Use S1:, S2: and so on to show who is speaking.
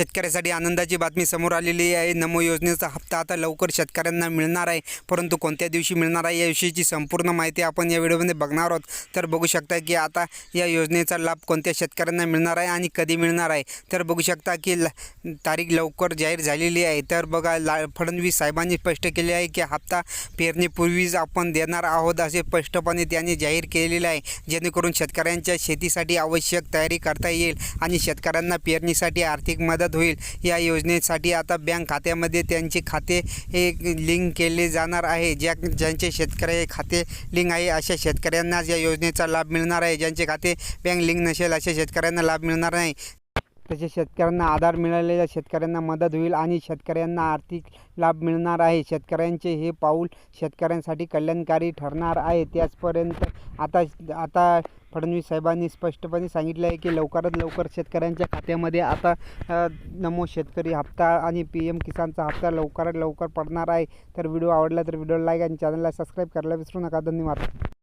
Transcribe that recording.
S1: शेतकऱ्यासाठी आनंदाची बातमी समोर आलेली आहे. नमो योजनेचा हप्ता आता लवकर शेतकऱ्यांना मिळणार आहे. परंतु कोणत्या दिवशी मिळणार आहे याविषयीची संपूर्ण माहिती आपण या व्हिडिओमध्ये बघणार आहोत. तर बघू शकता की आता या योजनेचा लाभ कोणत्या शेतकऱ्यांना मिळणार आहे आणि कधी मिळणार आहे? तर बघू शकता की ल तारीख लवकर जाहीर झालेली आहे. तर बघा ला फडणवीस साहेबांनी स्पष्ट केले आहे की हप्ता पेरणीपूर्वीच आपण देणार आहोत असे स्पष्टपणे त्यांनी जाहीर केलेले आहे. जेणेकरून शेतकऱ्यांच्या शेतीसाठी आवश्यक तयारी करता येईल आणि शेतकऱ्यांना पेरणीसाठी आर्थिक मदत होईल. या योजनेसाठी आता बँक खात्यामध्ये त्यांचे खाते हे लिंक केले जाणार आहे. ज्या ज्यांचे शेतकरी खाते लिंक आहे अशा शेतकऱ्यांनाच या योजनेचा लाभ मिळणार आहे. ज्यांचे खाते बँक लिंक नसेल अशा शेतकऱ्यांना लाभ मिळणार नाही. तसेच शेतकऱ्यांना आधार मिळालेल्या शेतकऱ्यांना मदत होईल आणि शेतकऱ्यांना आर्थिक लाभ मिळणार आहे. शेतकऱ्यांचे हे पाऊल शेतकऱ्यांसाठी कल्याणकारी ठरणार आहे. त्याचपर्यंत आता आता फडणवीस साहेबांनी स्पष्टपणे सांगितलं आहे की लवकरात लवकर शेतकऱ्यांच्या खात्यामध्ये आता नमो शेतकरी हप्ता आणि पी एम किसानचा हप्ता लवकरात लवकर पडणार आहे. तर व्हिडिओ आवडला तर व्हिडिओ लाईक आणि चॅनलला सबस्क्राईब करायला विसरू नका. धन्यवाद.